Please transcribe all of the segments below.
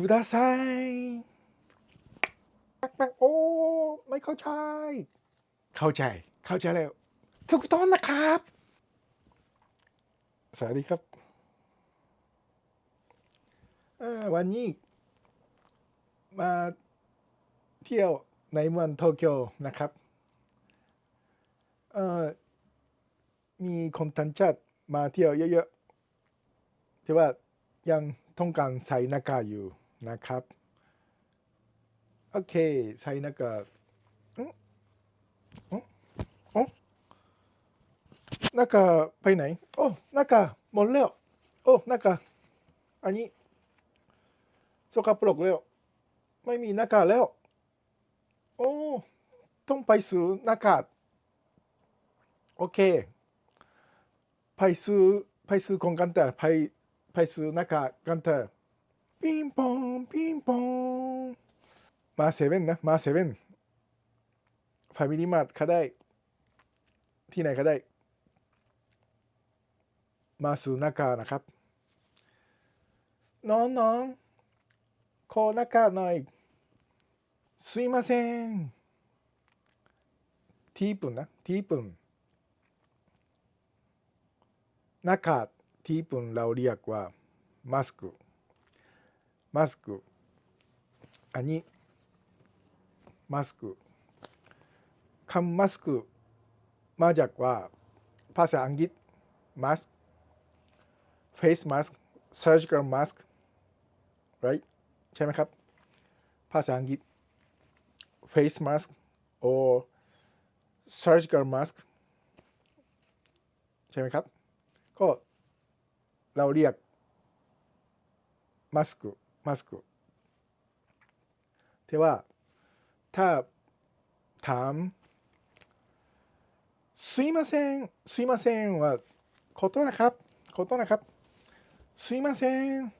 คุดาไซแป๊กแป๊กโอ้ ไม่เข้าใจ เข้าใจ เข้าใจแล้วถูกต้องนะครับ สวัสดีครับวันนี้ มาเที่ยวในเมืองโตเกียวนะครับมีคนต่างชาติมาเที่ยวเยอะๆที่ว่ายังต้องการใส่หน้ากากอยู่ นะครับ โอเคใส่น้ากากอืมอ๋ออ๋อหน้ากกไปไหน โอ้หน้ากกหมดแล้ว โอ้หน้ากกอันนี้สกปรกแล้ว ไม่มีหน้ากาแล้ว โอ้ต้องไปซื้อหน้ากาโอเค ไปซื้อไปซื้อของกันเถอะไปไปซื้อหน้ากากกันเถอะ ปิงปองปิงปองมาเซเว่นนะ มาเซเว่นฟามิลี่มาร์ทก็ได้ ที่ไหนก็ได้ มาสุนากานะครับ น้องน้โคนากาน่อยすいませんที่ญี่ปุ่นนะ ที่ญี่ปุ่นนากาทีปุ่นเราเรียกว่ามาสก์ マスク。อันนี้マスク。คำマスクมาจากว่าภาษาอังกฤษ mask face mask surgical mask right ใช่ไหมครับ ภาษาอังกฤษ face mask or surgical mask ใช่ไหมครับ ก็เราเรียกマスク マスクแต่ว่า ถ้าถามすいませんすいませんはขอโทษนะครับ ขอโทษนะครับすいません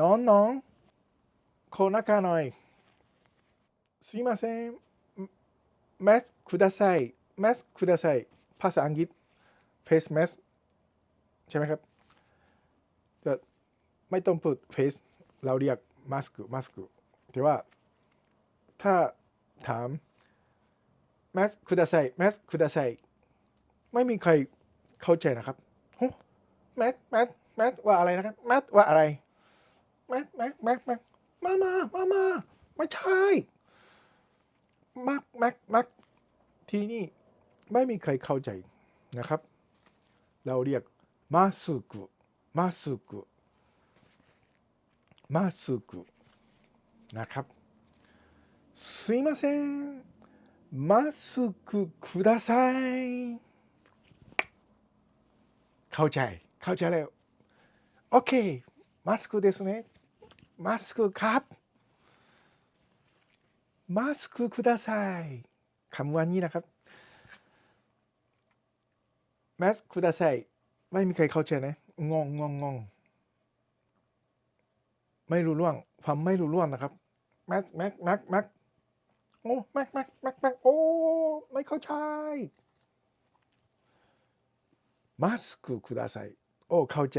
น้องน้องขอหน้ากากหน่อย すいませんマスクくださいマスクくださいภาษาอังกฤษ face mask ใช่ไหมครับก็ไม่ต้องพูด face เราเรียกมาสก์มาสก์แต่ว่าถ้าถามมาสก์คุดาไซมาสก์คุดาไซไม่มีใครเข้าใจนะครับโอ้แมสแมสแมสว่าอะไรนะครับแมสว่าอะไรแมสแมสแมสแมสมามามามาไม่ใช่มัสมัสมัสที่นี่ไม่มีใครเข้าใจนะครับ เราเรียกมาสก์มาสก์ มาสุกุนะครับすいませんマスクくださいเข้าใจเข้าใจแล้วโอเคマスクですねマスクครับ มาสクくださいคำว่านี้นะครับมาสクくださいไม่มีใครเข้าใจนะงงงงงง ไม่รู้เรื่องฟังไม่รู้เรื่องนะครับแม็กแม็กแม็กแม็กโอ้แม็กแม็กแม็กแม็กโอ้ไม่เข้าใจมาสクくださいโอ้เข้าใจ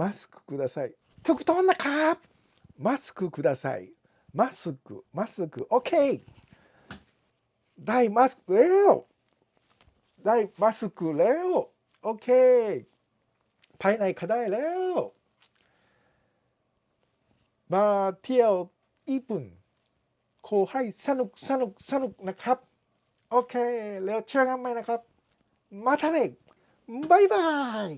มาสクくださいถูกต้องนะครับมาสクくださいマスク、マスク、OK! ได้マスクแล้วได้マスクแล้ว โอเค ภายในก็ได้แล้ว มาเที่ยวญี่ปุ่นขอให้สนุกสนุกสนุกนะครับ โอเค แล้วเชื่อกันไหมนะครับ มาทาเอกบายบาย